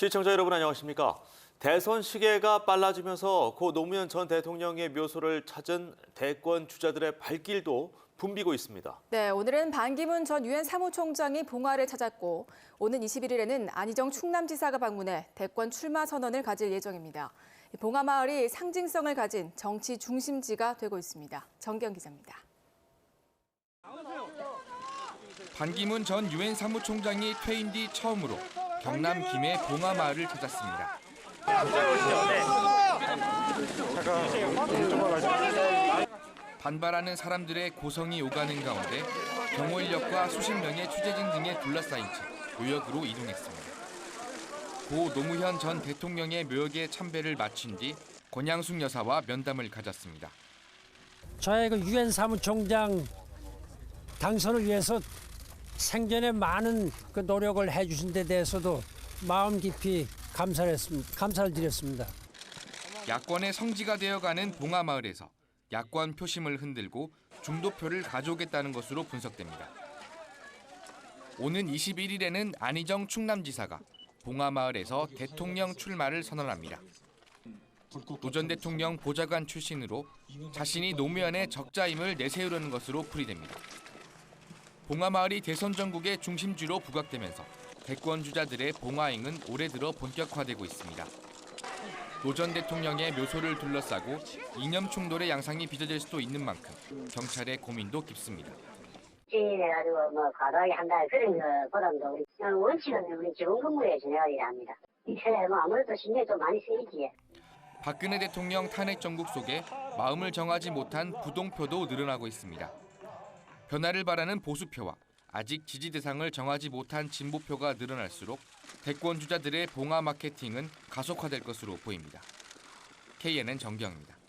시청자 여러분 안녕하십니까? 대선 시계가 빨라지면서 고 노무현 전 대통령의 묘소를 찾은 대권 주자들의 발길도 붐비고 있습니다. 네, 오늘은 반기문 전 유엔 사무총장이 봉화를 찾았고 오는 21일에는 안희정 충남지사가 방문해 대권 출마 선언을 가질 예정입니다. 이 봉화 마을이 상징성을 가진 정치 중심지가 되고 있습니다. 정경 기자입니다. 반기문 전 유엔 사무총장이 퇴임 뒤 처음으로 경남 김해 봉화 마을을 찾았습니다. 반발하는 사람들의 고성이 오가는 가운데 경호인력과 수십 명의 취재진 등에 둘러싸인 채 묘역으로 이동했습니다. 고 노무현 전 대통령의 묘역에 참배를 마친 뒤 권양숙 여사와 면담을 가졌습니다. 저의 그 유엔 사무총장 당선을 위해서 생전에 많은 그 노력을 해주신 데 대해서도 마음 깊이 감사를 했습니다. 감사를 드렸습니다. 야권의 성지가 되어가는 봉화마을에서 야권 표심을 흔들고 중도표를 가져오겠다는 것으로 분석됩니다. 오는 21일에는 안희정 충남지사가 봉화마을에서 대통령 출마를 선언합니다. 노전 대통령 보좌관 출신으로 자신이 노무현의 적자임을 내세우려는 것으로 풀이됩니다. 봉화마을이 대선 전국의 중심지로 부각되면서 대권 주자들의 봉화행은 올해 들어 본격화되고 있습니다. 노전 대통령의 묘소를 둘러싸고 이념 충돌의 양상이 빚어질 수도 있는 만큼 경찰의 고민도 깊습니다. 해가지고 뭐 과도하게 한다 그런 것보다도 우리 원칙은 우리 지원 근무에 지내야 합니다. 이래 뭐 아무래도 신경이 좀 많이 쓰이지. 박근혜 대통령 탄핵 정국 속에 마음을 정하지 못한 부동표도 늘어나고 있습니다. 변화를 바라는 보수표와 아직 지지 대상을 정하지 못한 진보표가 늘어날수록 대권 주자들의 봉화 마케팅은 가속화될 것으로 보입니다. KNN 정경입니다.